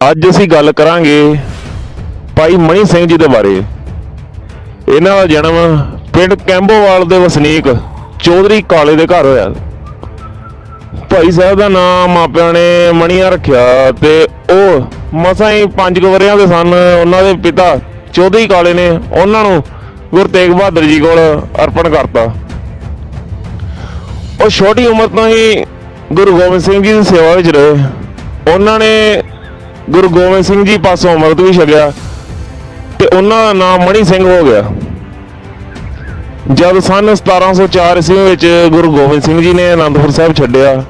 ਅੱਜ ਅਸੀਂ ਗੱਲ ਕਰਾਂਗੇ ਭਾਈ ਮਣੀ ਸਿੰਘ ਜੀ ਦੇ ਬਾਰੇ। ਇਹਨਾਂ ਦਾ ਜਨਮ ਪਿੰਡ ਕੈਂਬੋਵਾਲ ਦੇ ਵਸਨੀਕ ਚੌਧਰੀ ਕਾਲੇ ਦੇ ਘਰ ਹੋਇਆ। ਭਾਈ ਸਾਹਿਬ ਦਾ ਨਾਮ ਮਾਪਿਆਂ ਨੇ ਮਣੀਆਂ ਰੱਖਿਆ ਤੇ ਉਹ ਮਸਾਂ ਹੀ ਪੰਜ ਕੁ ਵਰ੍ਹਿਆਂ ਦੇ ਸਨ, ਉਹਨਾਂ ਦੇ ਪਿਤਾ ਚੌਧਰੀ ਕਾਲੇ ਨੇ ਉਹਨਾਂ ਨੂੰ ਗੁਰੂ ਤੇਗ ਬਹਾਦਰ ਜੀ ਕੋਲ ਅਰਪਣ ਕਰਤਾ। ਉਹ ਛੋਟੀ ਉਮਰ ਤੋਂ ਹੀ ਗੁਰੂ ਗੋਬਿੰਦ ਸਿੰਘ ਜੀ ਦੀ ਸੇਵਾ ਵਿੱਚ ਰਹੇ। ਉਹਨਾਂ ਨੇ ਗੁਰੂ ਗੋਬਿੰਦ ਸਿੰਘ ਜੀ ਪਾਸੋਂ ਅੰਮ੍ਰਿਤ ਵੀ ਛਕਿਆ ਤੇ ਉਹਨਾਂ ਦਾ ਨਾਮ ਮਣੀ ਸਿੰਘ ਹੋ ਗਿਆ। ਜਦ ਸਨ 1704 ਈਸਵੀ ਵਿੱਚ ਗੁਰੂ ਗੋਬਿੰਦ ਸਿੰਘ ਜੀ ਨੇ ਅਨੰਦਪੁਰ ਸਾਹਿਬ ਛੱਡਿਆ,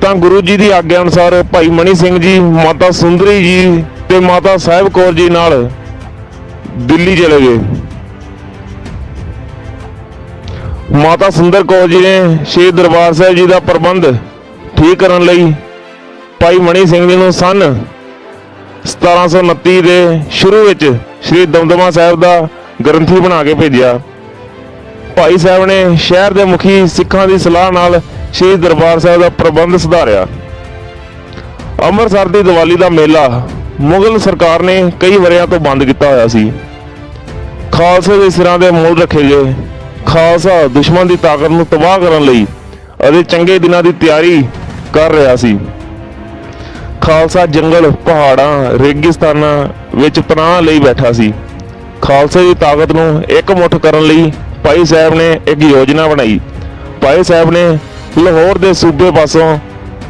ਤਾਂ ਗੁਰੂ ਜੀ ਦੀ ਆਗਿਆ ਅਨੁਸਾਰ ਭਾਈ ਮਣੀ ਸਿੰਘ ਜੀ, ਮਾਤਾ ਸੁੰਦਰੀ ਜੀ ਤੇ ਮਾਤਾ ਸਾਹਿਬ ਕੌਰ ਜੀ ਨਾਲ ਦਿੱਲੀ ਚਲੇ ਗਏ। ਮਾਤਾ ਸੁੰਦਰ ਕੌਰ ਜੀ ਨੇ ਸ਼੍ਰੀ ਦਰਬਾਰ ਸਾਹਿਬ ਜੀ ਦਾ ਪ੍ਰਬੰਧ ਠੀਕ ਕਰਨ ਲਈ ਭਾਈ ਮਣੀ ਸਿੰਘ ਜੀ ਨੂੰ ਸਨ 1729 ਦੇ ਸ਼ੁਰੂ ਵਿੱਚ ਸ਼੍ਰੀ ਦਮਦਮਾ ਸਾਹਿਬ ਦਾ ਗ੍ਰੰਥੀ ਬਣਾ ਕੇ ਭੇਜਿਆ। ਭਾਈ ਸਾਹਿਬ ਨੇ ਸ਼ਹਿਰ ਦੇ ਮੁਖੀ ਸਿੱਖਾਂ ਦੀ ਸਲਾਹ ਨਾਲ ਸ਼੍ਰੀ ਦਰਬਾਰ ਸਾਹਿਬ ਦਾ ਪ੍ਰਬੰਧ ਸੁਧਾਰਿਆ। ਅੰਮ੍ਰਿਤਸਰ ਦੀ ਦੀਵਾਲੀ ਦਾ ਮੇਲਾ ਮੁਗਲ ਸਰਕਾਰ ਨੇ ਕਈ ਵਰਿਆਂ ਤੋਂ ਬੰਦ ਕੀਤਾ ਹੋਇਆ ਸੀ। ਖਾਲਸੇ ਦੇ ਸਿਰਾਂ ਦੇ ਮੂਲ ਰੱਖੇ ਗਏ। ਖਾਲਸਾ ਦੁਸ਼ਮਣ ਦੀ ਤਾਕਤ ਨੂੰ ਤਬਾਹ ਕਰਨ ਲਈ ਅਤੇ ਚੰਗੇ ਦਿਨਾਂ ਦੀ ਤਿਆਰੀ ਕਰ ਰਿਹਾ ਸੀ। ਖਾਲਸਾ ਜੰਗਲ, ਪਹਾੜਾਂ, ਰੇਗਿਸਤਾਨਾਂ ਵਿੱਚ ਪਨਾਹ ਲਈ ਬੈਠਾ ਸੀ। ਖਾਲਸੇ ਦੀ ਤਾਕਤ ਨੂੰ ਇੱਕ ਮੁੱਠ ਕਰਨ ਲਈ ਭਾਈ ਸਾਹਿਬ ਨੇ ਇੱਕ ਯੋਜਨਾ ਬਣਾਈ। ਭਾਈ ਸਾਹਿਬ ਨੇ ਲਾਹੌਰ ਦੇ ਸੂਬੇ ਪਾਸੋਂ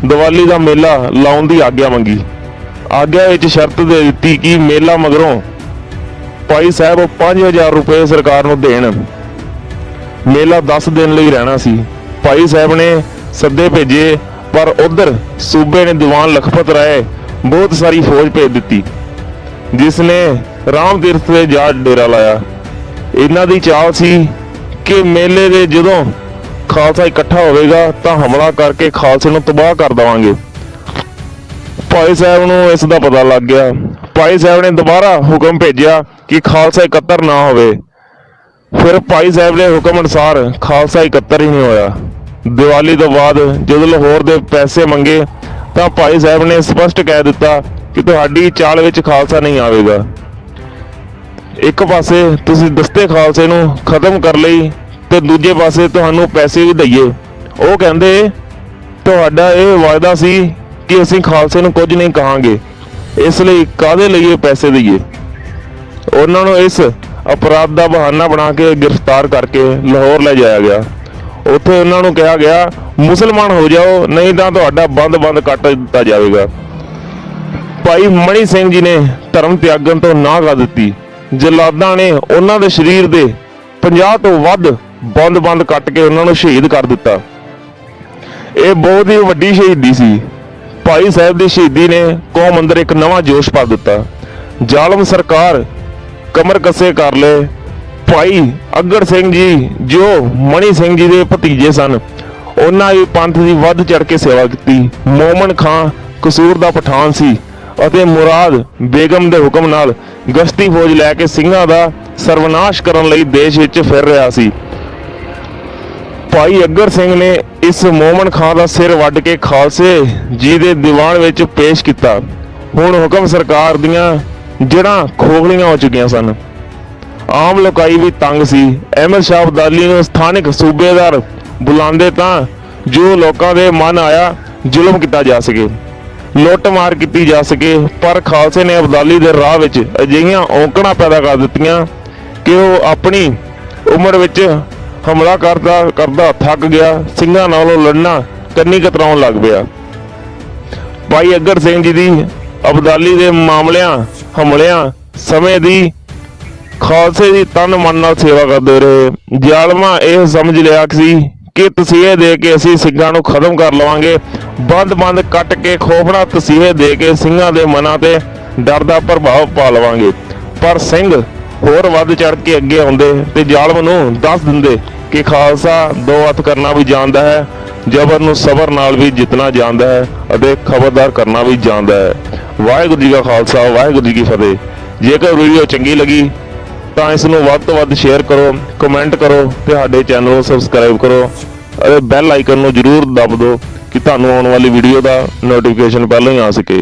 ਦੀਵਾਲੀ ਦਾ ਮੇਲਾ ਲਾਉਣ ਦੀ ਆਗਿਆ ਮੰਗੀ। ਆਗਿਆ ਵਿੱਚ ਸ਼ਰਤ ਦੇ ਦਿੱਤੀ ਕਿ ਮੇਲਾ ਮਗਰੋਂ ਭਾਈ ਸਾਹਿਬ 5000 ਰੁਪਏ ਸਰਕਾਰ ਨੂੰ ਦੇਣ। ਮੇਲਾ 10 ਦਿਨ ਲਈ ਰਹਿਣਾ ਸੀ। ਭਾਈ ਸਾਹਿਬ ਨੇ ਸੱਦੇ ਭੇਜੇ ਪਰ ਉਧਰ ਸੂਬੇ ਨੇ ਦੀਵਾਨ ਲਖਪਤ ਰਾਏ ਬਹੁਤ ਸਾਰੀ ਫੌਜ ਭੇਜ ਦਿੱਤੀ, ਜਿਸ ਨੇ ਰਾਮ ਤੀਰਥ ਤੇ ਜਾ ਡੇਰਾ ਲਾਇਆ। ਇਹਨਾਂ ਦੀ ਚਾਲ ਸੀ ਕਿ ਮੇਲੇ ਦੇ ਜਦੋਂ ਖਾਲਸਾ ਇਕੱਠਾ ਹੋਵੇਗਾ ਤਾਂ ਹਮਲਾ ਕਰਕੇ ਖਾਲਸੇ ਨੂੰ ਤਬਾਹ ਕਰ ਦੇਵਾਂਗੇ। ਭਾਈ ਸਾਹਿਬ ਨੂੰ ਇਸ ਦਾ ਪਤਾ ਲੱਗ ਗਿਆ। ਭਾਈ ਸਾਹਿਬ ਨੇ ਦੁਬਾਰਾ ਹੁਕਮ ਭੇਜਿਆ ਕਿ ਖਾਲਸਾ ਇਕੱਤਰ ਨਾ ਹੋਵੇ। ਫਿਰ ਭਾਈ ਸਾਹਿਬ ਦੇ ਹੁਕਮ ਅਨੁਸਾਰ ਖਾਲਸਾ ਇਕੱਤਰ ਹੀ ਨਹੀਂ ਹੋਇਆ। ਦੀਵਾਲੀ ਤੋਂ ਬਾਅਦ ਜਦੋਂ ਲਾਹੌਰ ਦੇ ਪੈਸੇ ਮੰਗੇ ਤਾਂ ਭਾਈ ਸਾਹਿਬ ਨੇ ਸਪਸ਼ਟ ਕਹਿ ਦਿੱਤਾ ਕਿ ਤੁਹਾਡੀ ਚਾਲ ਵਿੱਚ ਖਾਲਸਾ ਨਹੀਂ ਆਵੇਗਾ। ਇੱਕ ਪਾਸੇ ਤੁਸੀਂ ਦਸਤੇ ਖਾਲਸੇ ਨੂੰ ਖਤਮ ਕਰ ਲਈ ਤੇ ਦੂਜੇ ਪਾਸੇ ਤੁਹਾਨੂੰ ਪੈਸੇ ਵੀ ਦਈਏ। ਉਹ ਕਹਿੰਦੇ, ਤੁਹਾਡਾ ਇਹ ਵਾਅਦਾ ਸੀ ਕਿ ਅਸੀਂ ਖਾਲਸੇ ਨੂੰ ਕੁਝ ਨਹੀਂ ਕਹਾਂਗੇ। ਇਸ ਲਈ ਕਾਦੇ ਲਈ ਇਹ ਪੈਸੇ ਦਈਏ? ਉਹਨਾਂ ਨੂੰ ਇਸ ਅਪਰਾਧ ਦਾ ਬਹਾਨਾ ਬਣਾ ਕੇ ਗ੍ਰਿਫਤਾਰ ਕਰਕੇ ਲਾਹੌਰ ਲੈ ਜਾਇਆ ਗਿਆ। ਉੱਥੇ ਉਹਨਾਂ ਨੂੰ ਕਿਹਾ ਗਿਆ, ਮੁਸਲਮਾਨ ਹੋ ਜਾਓ, ਨਹੀਂ ਤਾਂ ਤੁਹਾਡਾ ਬੰਦ-ਬੰਦ ਕੱਟ ਦਿੱਤਾ ਜਾਵੇਗਾ। ਭਾਈ ਮਣੀ ਸਿੰਘ ਜੀ ਨੇ ਧਰਮ ਤਿਆਗਣ ਤੋਂ ਨਾ ਕਰ ਦਿੱਤੀ। ਜਲਾਦਾਂ ਨੇ ਉਹਨਾਂ ਦੇ ਸਰੀਰ ਦੇ 50 ਤੋਂ ਵੱਧ ਬੰਦ-ਬੰਦ ਕੱਟ ਕੇ ਉਹਨਾਂ ਨੂੰ ਸ਼ਹੀਦ ਕਰ ਦਿੱਤਾ। ਇਹ ਬਹੁਤ ਹੀ ਵੱਡੀ ਸ਼ਹੀਦੀ ਸੀ। ਭਾਈ ਸਾਹਿਬ ਦੀ ਸ਼ਹੀਦੀ ਨੇ ਕੌਮ ਅੰਦਰ ਇੱਕ ਨਵਾਂ ਜੋਸ਼ ਪਾ ਦਿੱਤਾ। ਜ਼ਾਲਮ ਸਰਕਾਰ ਕਮਰ ਕੱਸੇ ਕਰ ਲਏ ਭਾਈ ਅਗਰ ਸਿੰਘ ਜੀ, ਜੋ ਮਣੀ ਸਿੰਘ ਜੀ ਦੇ ਭਤੀਜੇ ਸਨ, ਉਹਨਾਂ ਵੀ ਪੰਥ ਦੀ ਵੱਧ ਚੜ ਕੇ ਸੇਵਾ ਕੀਤੀ। ਮੋਮਨ ਖਾਂ ਕਸੂਰ ਦਾ ਪਠਾਨ ਸੀ ਅਤੇ ਮੁਰਾਦ ਬੇਗਮ ਦੇ ਹੁਕਮ ਨਾਲ ਗਸ਼ਤੀ ਫੌਜ ਲੈ ਕੇ ਸਿੰਘਾਂ ਦਾ ਸਰਵਨਾਸ਼ ਕਰਨ ਲਈ ਦੇਸ਼ ਵਿੱਚ ਫਿਰ ਰਿਹਾ ਸੀ। ਭਾਈ ਅਗਰ ਸਿੰਘ ਨੇ ਇਸ ਮੋਮਨ ਖਾਂ ਦਾ ਸਿਰ ਵੱਢ ਕੇ ਖਾਲਸੇ ਜੀ ਦੇ ਦੀਵਾਨ ਵਿੱਚ ਪੇਸ਼ ਕੀਤਾ। ਹੁਣ ਹੁਕਮ ਸਰਕਾਰ ਦੀਆਂ ਜੜਾਂ ਖੋਖਲੀਆਂ ਹੋ ਚੁੱਕੀਆਂ ਸਨ। ਆਮ ਲੋਕਾਈ ਵੀ ਤੰਗ ਸੀ। ਅਹਿਮਦ ਸ਼ਾਹ ਅਬਦਾਲੀ ਨੂੰ ਸਥਾਨਕ ਸੂਬੇਦਾਰ ਬੁਲਾਉਂਦੇ ਤਾਂ ਜੋ ਲੋਕਾਂ ਦੇ ਮਨ ਆਇਆ ਜ਼ੁਲਮ ਕੀਤਾ ਜਾ ਸਕੇ, ਲੁੱਟ ਮਾਰ ਕੀਤੀ ਜਾ ਸਕੇ, ਪਰ ਖਾਲਸੇ ਨੇ ਅਬਦਾਲੀ ਦੇ ਰਾਹ ਵਿੱਚ ਅਜਿਹੀਆਂ ਔਂਕੜਾਂ ਪੈਦਾ ਕਰ ਦਿੱਤੀਆਂ ਕਿ ਉਹ ਆਪਣੀ ਉਮਰ ਵਿੱਚ ਹਮਲਾ ਕਰਦਾ ਕਰਦਾ ਥੱਕ ਗਿਆ, ਸਿੰਘਾਂ ਨਾਲੋਂ ਲੜਨਾ ਕੰਨੀ ਕਤਰਾਉਣ ਲੱਗ ਪਿਆ। ਭਾਈ ਅਗਰ ਸਿੰਘ ਜੀ ਦੀ ਅਬਦਾਲੀ ਦੇ ਮਾਮਲਿਆਂ, ਹਮਲਿਆਂ ਸਮੇਂ ਦੀ ਖਾਲਸੇ ਦੀ ਤਨ ਮਨ ਨਾਲ ਸੇਵਾ ਕਰਦੇ ਰਹੇ। ਜ਼ਾਲਮਾ ਇਹ ਸਮਝ ਲਿਆ ਸੀ ਕਿ ਤਸੀਹੇ ਦੇ ਕੇ ਅਸੀਂ ਸਿੰਘਾਂ ਨੂੰ ਖਤਮ ਕਰ ਲਵਾਂਗੇ। ਬੰਦ-ਬੰਦ ਕੱਟ ਕੇ ਖੋਫਣਾ ਤਸੀਹੇ ਦੇ ਕੇ ਸਿੰਘਾਂ ਦੇ ਮਨਾਂ ਤੇ ਡਰ ਦਾ ਪ੍ਰਭਾਵ ਪਾ ਲਵਾਂਗੇ। ਪਰ ਸਿੰਘ ਹੋਰ ਵੱਧ ਚੜ ਕੇ ਅੱਗੇ ਆਉਂਦੇ ਤੇ ਜ਼ਾਲਮ ਨੂੰ ਦੱਸ ਦਿੰਦੇ ਕਿ ਖਾਲਸਾ ਦੋ ਹੱਥ ਕਰਨਾ ਵੀ ਜਾਣਦਾ ਹੈ, ਜ਼ਬਰ ਨੂੰ ਸਬਰ ਨਾਲ ਵੀ ਜਿੱਤਣਾ ਜਾਣਦਾ ਹੈ ਅਤੇ ਖਬਰਦਾਰ ਕਰਨਾ ਵੀ ਜਾਣਦਾ ਹੈ। ਵਾਹਿਗੁਰੂ ਜੀ ਕਾ ਖਾਲਸਾ, ਵਾਹਿਗੁਰੂ ਜੀ ਕੀ ਫਤਿਹ। ਜੇਕਰ ਵੀਡੀਓ ਚੰਗੀ ਲੱਗੀ ਤਾਂ ਇਸ ਨੂੰ ਵੱਧ ਤੋਂ ਵੱਧ ਸ਼ੇਅਰ ਕਰੋ ਕਮੈਂਟ ਕਰੋ ਤੇ ਸਾਡੇ ਚੈਨਲ ਨੂੰ ਸਬਸਕ੍ਰਾਈਬ ਕਰੋ ਅਤੇ ਬੈਲ ਆਈਕਨ ਨੂੰ ਜਰੂਰ ਦਬ ਦਿਓ ਕਿ ਤੁਹਾਨੂੰ ਆਉਣ ਵਾਲੀ ਵੀਡੀਓ ਦਾ ਨੋਟੀਫਿਕੇਸ਼ਨ ਪਹਿਲਾਂ ਹੀ ਆ ਸਕੇ।